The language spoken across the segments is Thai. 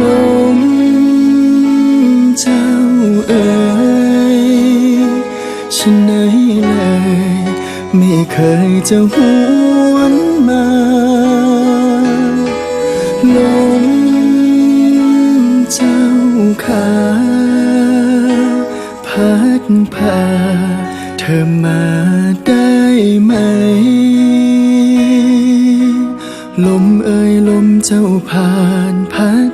ลมเจ้าเอ่ยฉันไหนเลย ไม่เคยจะหวนมาลมเจ้าขาพัดพาเธอมาได้ไหม ลมเอ่ยลมเจ้าผ่านพัด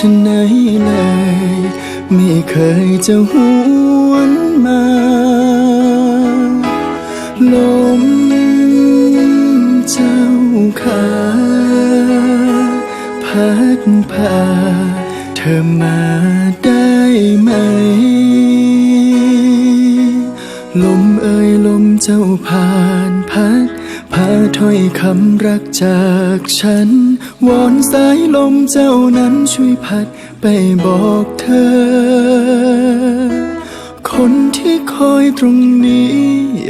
ฉันไหนเลย ไม่เคยจะหวนมา ลมเจ้าขาพัดพาเธอมาได้ไหม ลมเอ่ยลมเจ้าผ่านพัดพาถ้อยคำรักจากฉัน วอนสายลมเจ้านั้นช่วยพัดไปบอกเธอ คนที่คอยตรงนี้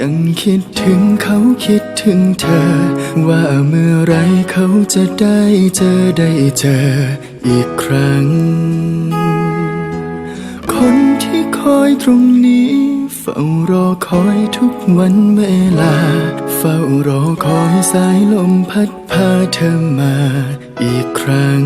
ยังคิดถึงเขาคิดถึงเธอ ว่าเมื่อไรเขาจะได้เจอได้เจออีกครั้ง คนที่คอยตรงนี้ ฝ้ารอคอยทุกวันเวลา เฝ้ารอคอยสายลมพัดพาเธอมาอีกครั้ง